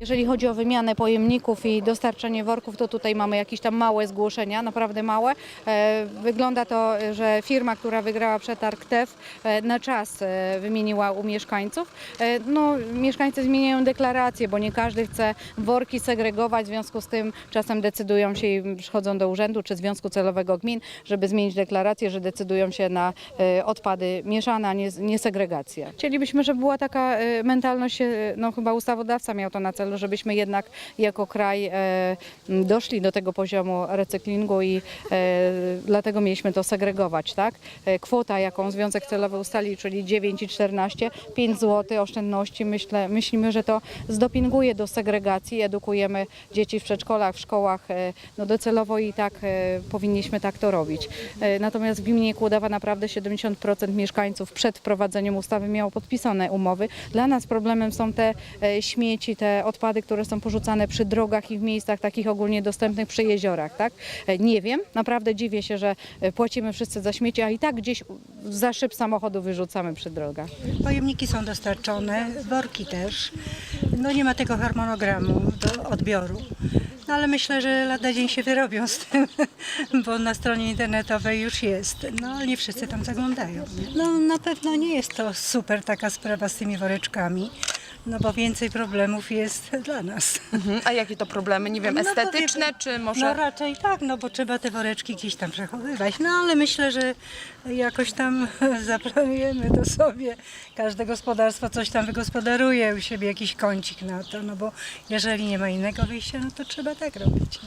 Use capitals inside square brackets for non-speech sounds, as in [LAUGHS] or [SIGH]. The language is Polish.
Jeżeli chodzi o wymianę pojemników i dostarczanie worków, to tutaj mamy jakieś tam małe zgłoszenia, naprawdę małe. E, Wygląda to, że firma, która wygrała przetarg TEF e, na czas e, wymieniła u mieszkańców. No, mieszkańcy zmieniają deklaracje, bo nie każdy chce worki segregować, w związku z tym czasem decydują się i przychodzą do urzędu czy Związku Celowego Gmin, żeby zmienić deklarację, że decydują się na odpady mieszane, a nie, nie segregację. Chcielibyśmy, żeby była taka mentalność, no chyba ustawodawca miał to na celu, żebyśmy jednak jako kraj e, doszli do tego poziomu recyklingu i e, dlatego mieliśmy to segregować, tak? E, Kwota, jaką Związek Celowy ustalił, czyli 9,14, 5 zł oszczędności, myślę, myślimy, że to zdopinguje do segregacji, edukujemy dzieci w przedszkolach, w szkołach, no docelowo i tak powinniśmy tak to robić. Natomiast w gminie Kłodawa naprawdę 70% mieszkańców przed wprowadzeniem ustawy miało podpisane umowy. Dla nas problemem są te śmieci, te odpady, które są porzucane przy drogach i w miejscach takich ogólnie dostępnych przy jeziorach, tak? E, Nie wiem, naprawdę dziwię się, że e, płacimy wszyscy za śmieci, a i tak gdzieś za szyb samochodu wyrzucamy przy drogach. Pojemniki są dostarczone, worki też. No nie ma tego harmonogramu do odbioru. No ale myślę, że lada dzień się wyrobią z tym, [LAUGHS] bo na stronie internetowej już jest. No ale nie wszyscy tam zaglądają. No na pewno nie jest to super taka sprawa z tymi woreczkami, no bo więcej problemów jest [LAUGHS] dla nas. Mhm. A jakie to problemy? Nie wiem, No, estetyczne czy może... No raczej tak, no bo trzeba te woreczki gdzieś tam przechowywać. No ale myślę, że jakoś tam [LAUGHS] zaplanujemy to sobie. Każde gospodarstwo coś tam wygospodaruje u siebie jakiś kącik na to, no bo jeżeli nie ma innego wyjścia, no to trzeba tak robić.